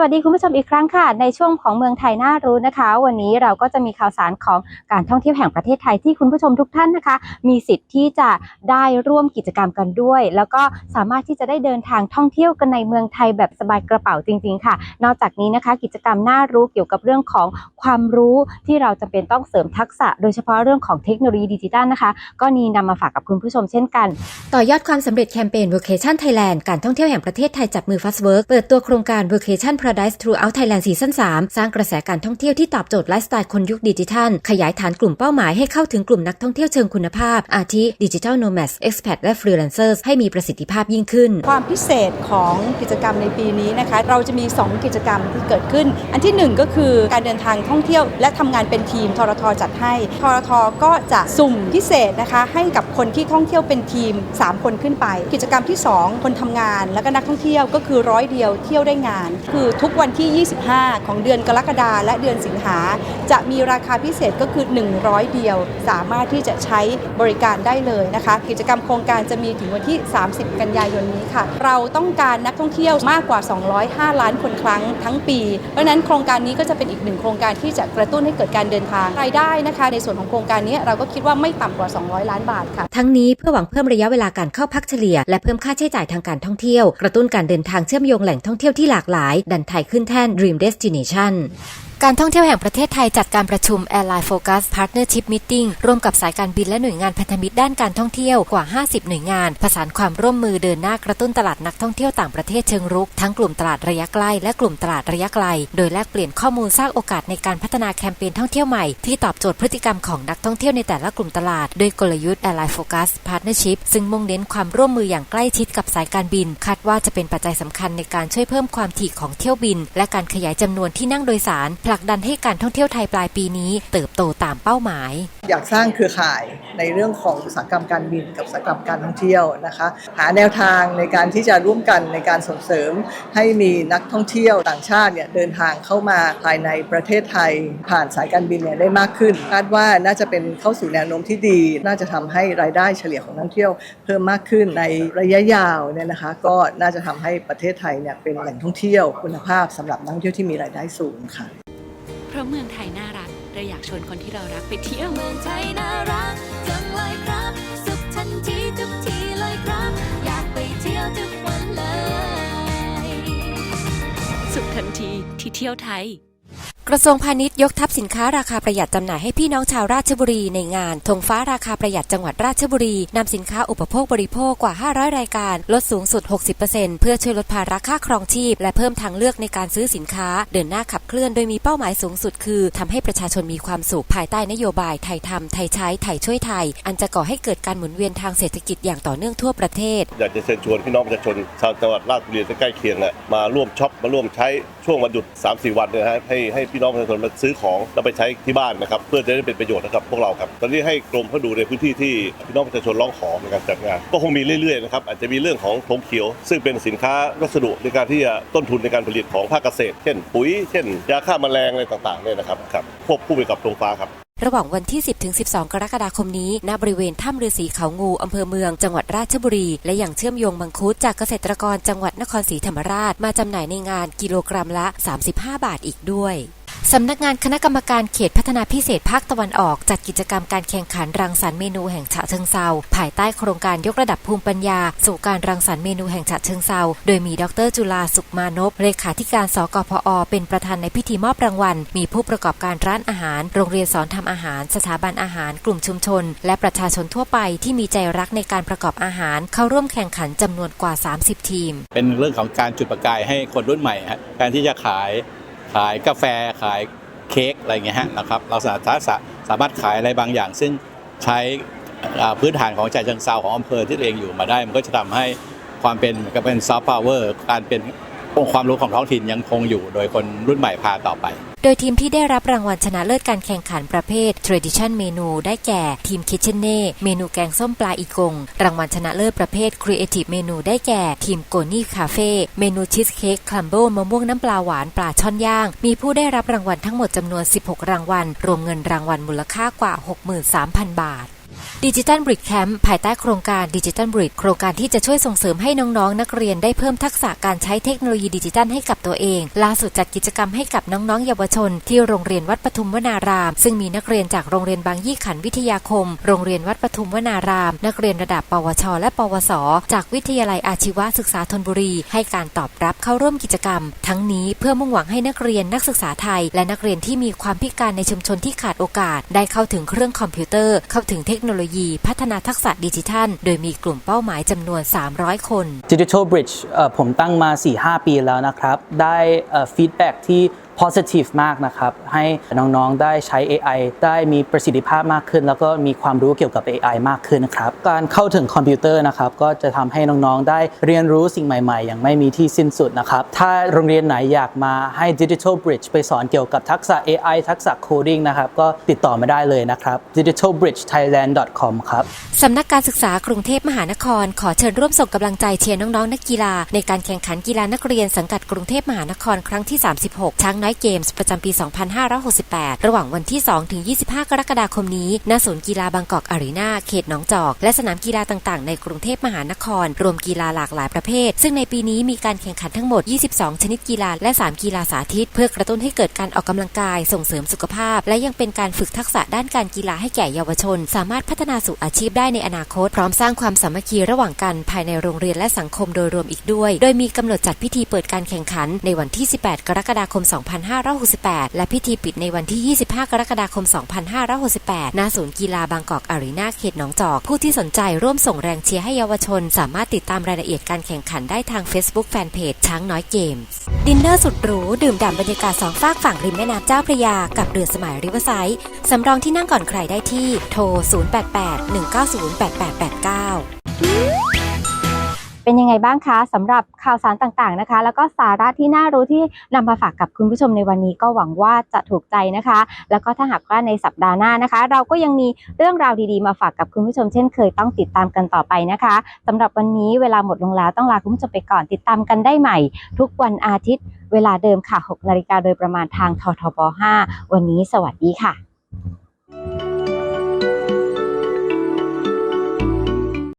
วัสดีคุณผู้ชมอีกครั้งค่ะ ในช่วงของเมืองไทยน่ารู้นะคะ วันนี้เราก็จะมีข่าวสารของการท่องเที่ยวแห่งประเทศไทยที่คุณผู้ชมทุกท่านนะคะ มีสิทธิ์ที่จะได้ร่วมกิจกรรมกันด้วย แล้วก็สามารถที่จะได้เดินทางท่องเที่ยวกันในเมืองไทยแบบสบายกระเป๋าจริง ๆ ค่ะ นอกจากนี้นะคะ กิจกรรมน่ารู้เกี่ยวกับเรื่องของความรู้ที่เราจำเป็นต้องเสริมทักษะ โดยเฉพาะเรื่องของเทคโนโลยีดิจิทัลนะคะ ก็นีนำมาฝากกับคุณผู้ชมเช่นกัน ต่อยอดความสำเร็จแคมเปญ Vacation Thailand การท่องเที่ยวแห่งประเทศไทยจับมือ Fast Work เปิดตัวโครงการ Vacation Paradise Throughout Thailand Season 3สร้างกระแสการท่องเที่ยวที่ตอบโจทย์ไลฟ์สไตล์คนยุคดิจิทัล ขยายฐานกลุ่มเป้าหมายให้เข้าถึงกลุ่มนักท่องเที่ยวเชิงคุณภาพ อาทิ Digital Nomads Expat และ Freelancers ให้มีประสิทธิภาพยิ่งขึ้น ความพิเศษของกิจกรรมในปีนี้นะคะ เราจะมี 2 กิจกรรมที่เกิดขึ้น อันที่ 1 ก็คือการเดินทางท่องเที่ยว และทำงานเป็นทีมทรทจัดให้ทรทก็จะสุ่มพิเศษนะคะ ให้กับคนที่ท่องเที่ยวเป็นทีม 3 คนขึ้นไป กิจกรรมที่ 2 คนทำงาน แล้วก็นักท่องเที่ยวก็คือร้อยเดียวเที่ยวได้งาน คือทุกวันที่ 25 ของเดือนกรกฎาและเดือนสิงหา จะมีราคาพิเศษก็คือ 100 เดียว สามารถที่จะใช้บริการได้เลยนะคะ กิจกรรมโครงการจะมีถึงวันที่ 30 กันยายนนี้ค่ะ เราต้องการนักท่องเที่ยวมากกว่า 205 ล้านคนครั้งทั้งปี เพราะฉะนั้นโครงการนี้ก็จะเป็นอีกหนึ่งโครงการที่จะกระตุ้นให้เกิดการเดินทางรายได้นะคะ ในส่วนของโครงการนี้เราก็คิดว่าไม่ต่ำกว่า 200 ล้านบาทค่ะ ทั้งนี้เพื่อหวังเพิ่มระยะเวลาการเข้าพักเฉลี่ย และเพิ่มค่าใช้จ่ายทางการท่องเที่ยว กระตุ้นการเดินทางเชื่อมโยงแหล่งท่องเที่ยวที่หลากหลายดันไทยขึ้นแท่น Dream Destination การท่องเที่ยวแห่งประเทศไทยจัดการประชุม Airline Focus Partnership Meeting ร่วมกับสายการบินและหน่วยงานพันธมิตรด้านการท่องเที่ยวกว่า 50 หน่วยงาน ประสานความร่วมมือเดินหน้ากระตุ้นตลาดนักท่องเที่ยวต่างประเทศเชิงรุก ทั้งกลุ่มตลาดระยะใกล้และกลุ่มตลาดระยะไกล โดยแลกเปลี่ยนข้อมูลสร้างโอกาสในการพัฒนาแคมเปญท่องเที่ยวใหม่ที่ตอบโจทย์พฤติกรรมของนักท่องเที่ยวในแต่ละกลุ่มตลาดโดยกลยุทธ์ Airline Focus Partnership ซึ่งมุ่งเน้นความร่วมมืออย่างใกล้ชิดกับสายการบิน คาดว่าจะเป็นปัจจัยสำคัญในการช่วยเพิ่มความถี่ของเที่ยวบิน และการขยายจำนวนที่นั่งโดยสารผลักดันให้การท่องเที่ยวไทยปลายปีนี้ เติบโตตามเป้าหมาย อยากสร้างเครือข่ายในเรื่องของอุตสาหกรรมการบินกับอุตสาหกรรมการท่องเที่ยวนะคะ หาแนวทางในการที่จะร่วมกันในการส่งเสริม ให้มีนักท่องเที่ยวต่างชาติเนี่ยเดินทางเข้ามาภายในประเทศไทย ผ่านสายการบินเนี่ยได้มากขึ้นคาดว่าน่าจะเป็นเข้าสู่แนวโน้มที่ดี น่าจะทำให้รายได้เฉลี่ยของนักท่องเที่ยวเพิ่มมากขึ้นในระยะยาวเนี่ยนะคะ ก็น่าจะทำให้ประเทศไทยเนี่ยเป็นแหล่งท่องเที่ยวคุณภาพสำหรับนักท่องเที่ยวที่มีรายได้สูงค่ะ ราะเมืองไทยน่ารัก เราอยากชวนคนที่เรารักไปเที่ยวเมืองไทยน่ารักจังเลยครับ สุขทันทีทุกทีเลยครับ อยากไปเที่ยวทุกวันเลย สุขทันทีที่เที่ยวไทย กระทรวงพาณิชย์ยกทับสินค้าราคาประหยัดจำหน่ายให้พี่น้องชาวราชบุรีในงานธงฟ้าราคาประหยัดจังหวัดราชบุรีนำสินค้าอุปโภคบริโภคกว่า 500 รายการ ลดสูงสุด 60%เพื่อช่วยลดภาระค่าครองชีพ และเพิ่มทางเลือกในการซื้อสินค้า เดินหน้าขับเคลื่อนโดยมีเป้าหมายสูงสุดคือทำให้ประชาชนมีความสุขภายใต้นโยบายไทยทำไทยใช้ไทยช่วยไทย อันจะก่อให้เกิดการหมุนเวียนทางเศรษฐกิจอย่างต่อเนื่องทั่วประเทศอยากจะเชิญชวนพี่น้องประชาชนชาวจังหวัดราชบุรีและใกล้เคียงน่ะมาร่วมช็อปมาร่วมใช้ช่วงวันหยุด 3-4 วันเนี่ยนะฮะให้ให้พี่น้องประชาชนมาซื้อของแล้วไปใช้ที่บ้านนะครับเพื่อจะได้เป็นประโยชน์นะครับพวกเราครับตอนนี้ให้กรมเขาดูในพื้นที่ที่พี่น้องประชาชนร้องขอในการจัดงาน ก็คงมีเรื่อยๆนะครับอาจจะมีเรื่องของธงเขียว ซึ่งเป็นสินค้าวัสดุในการที่จะต้นทุนในการผลิตของภาคเกษตร เช่น ปุ๋ย เช่นยาฆ่าแมลงอะไรต่างๆเนี่ยนะครับครับควบคู่ไปกับธงฟ้าครับระหว่างวันที่ 10 ถึง 12 กรกฎาคมนี้ ณ บริเวณถ้ำฤาษีเขางู อำเภอเมือง จังหวัดราชบุรี และอย่างเชื่อมโยงมังคุดจากเกษตรกรจังหวัดนครศรีธรรมราช มาจำหน่ายในงานกิโลกรัมละ 35 บาทอีกด้วย สำนักงานคณะกรรมการเขตพัฒนาพิเศษภาคตะวันออก จัดกิจกรรมการแข่งขันรังสรรค์เมนูแห่งฉะเชิงเซาภายใต้โครงการยกระดับภูมิปัญญา สู่การรังสรรค์เมนูแห่งฉะเชิงเซาโดยมีดรจุลาสุขมานพเลขาธิการสกพอ เป็นประธานในพิธีมอบรางวัล มีผู้ประกอบการร้านอาหาร โรงเรียนสอนทำอาหาร สถาบันอาหาร กลุ่มชุมชน และประชาชนทั่วไปที่มีใจรักในการประกอบอาหาร เข้าร่วมแข่งขันจำนวนกว่า 30 ทีม เป็นเรื่องของการจุดประกายให้คนรุ่นใหม่ฮะการที่จะขาย ขายกาแฟขายเค้กอะไรเงี้ยฮะนะครับเราสามารถสามารถขายอะไรบางอย่าง ซึ่งใช้พื้นฐานของใจเชิงเซาของอำเภอที่ตัวเองอยู่มาได้ มันก็จะทำให้ความเป็นก็เป็นซอฟต์พาวเวอร์การเป็นองค์ความรู้ของท้องถิ่นยังคงอยู่ โดยคนรุ่นใหม่พาต่อไป โดยทีมที่ได้รับรางวัลชนะเลิศการแข่งขันประเภท Tradition Menu ได้แก่ ทีม Kitchen เน่เมนูแกงส้มปลาอีกง รางวัลชนะเลิศประเภท Creative Menu ได้แก่ ทีมโกนี่คาเฟ่เมนูชีสเค้กคลัมเบิลมะม่วงน้ำปลาหวานปลาช่อนย่าง มีผู้ได้รับรางวัลทั้งหมดจำนวน 16 รางวัล รวมเงินรางวัลมูลค่ากว่า 63,000 บาท ดิจิ t a ลบริดแคมป์ภายใต้โครงการดิจิ t a ลบริดโครงการที่จะช่วยส่งเสริมให้น้องๆ นักเรียนได้เพิ่มทักษะการใช้เทคโนโลยีดิจิทัลให้กับตัวเอง ล่าสุดจัดกิจกรรมให้กับน้องๆ เยาวชน ที่โรงเรียนวัดปทุมวนาราม ซึ่งมีนักเรียนจากโรงเรียนบางยี่ขันวิทยาคม โรงเรียนวัดปทุมวนาราม นักเรียนระดับ ปวช และ ปวส จากวิทยาลัยอาชีวศึกษาธนบุรี ให้การตอบรับเข้าร่วมกิจกรรม ทั้งนี้เพื่อมุ่งหวังให้นักเรียนนักศึกษาไทย และนักเรียนที่มีความพิการในชุมชนที่ขาดโอกาส ได้เข้าถึงเครื่องคอมพิวเตอร์เข้าถึงเทคโนโลยีพัฒนาทักษะดิจิทัล โดยมีกลุ่มเป้าหมายจำนวน 300 คน Digital Bridge ผมตั้งมา 4-5 ปีแล้วนะครับ ได้ฟีดแบ็ที่ positive มากนะครับ ให้น้องๆได้ใช้ AI ได้มีประสิทธิภาพมากขึ้น แล้วก็มีความรู้เกี่ยวกับ AI มากขึ้นนะครับ การเข้าถึงคอมพิวเตอร์นะครับก็จะทำให้น้องๆ ได้เรียนรู้สิ่งใหม่ๆ อย่างไม่มีที่สิ้นสุดนะครับ ถ้าโรงเรียนไหนอยากมาให้ Digital Bridge ไปสอนเกี่ยวกับทักษะ AI ทักษะ coding นะครับ ก็ติดต่อมาได้เลยนะครับ digitalbridgethailand.com ครับสำนักการศึกษากรุงเทพมหานคร ขอเชิญร่วมส่งกำลังใจเชียร์น้องๆ นักกีฬา ในการแข่งขันกีฬานักเรียนสังกัดกรุงเทพมหานครครั้งที่ 36 ช้างน้อยเกมส์ประจำปี 2568 ระหว่างวันที่ 2 ถึง 25 กรกฎาคมนี้ ณ ศูนย์กีฬาบางกอกอารีนาเขตหนองจอก และสนามกีฬาต่างๆ ในกรุงเทพมหานคร รวมกีฬาหลากหลายประเภท ซึ่งในปีนี้มีการแข่งขันทั้งหมด 22 ชนิดกีฬาและ 3 กีฬาสาธิต เพื่อกระตุ้นให้เกิดการออกกำลังกาย ส่งเสริมสุขภาพ และยังเป็นการฝึกทักษะด้านการกีฬาให้แก่เยาวชน สามารถพัฒนาสู่อาชีพได้ในอนาคต พร้อมสร้างความสามัคคีระหว่างกันภายในโรงเรียนและสังคมโดยรวมอีกด้วย โดยมีกำหนดจัดพิธีเปิดการแข่งขันในวันที่ 18 กรกฎาคม 2 5 2568 และพิธีปิดในวันที่ 25 กรกฎาคม 2568 ณ ศูนย์กีฬาบางกอกอารีนาเขตหนองจอก ผู้ที่สนใจร่วมส่งแรงเชียร์ให้เยาวชน สามารถติดตามรายละเอียดการแข่งขันได้ทาง Facebook Fanpage ช้างน้อยเกมส์ดินเนอร์สุดหรูดื่มด่ำบรรยากาศสองฝากฝั่งริมแม่น้ำเจ้าพระยา กับเรือสมัยริเวอร์ไซด์สำรองที่นั่งก่อนใครได้ที่โทร 0881908889 เป็นยังไงบ้างคะสำหรับข่าวสารต่างๆนะคะ แล้วก็สาระที่น่ารู้ที่นำมาฝากกับคุณผู้ชมในวันนี้ก็หวังว่าจะถูกใจนะคะ แล้วก็ถ้าหากว่าในสัปดาห์หน้านะคะ เราก็ยังมีเรื่องราวดีๆมาฝากกับคุณผู้ชมเช่นเคยต้องติดตามกันต่อไปนะคะสำหรับวันนี้เวลาหมดลงแล้วต้องลาคุณผู้ชมไปก่อนติดตามกันได้ใหม่ ทุกวันอาทิตย์ เวลาเดิมค่ะ6นาฬิกาโดยประมาณทางททบ 5 วันนี้สวัสดีค่ะ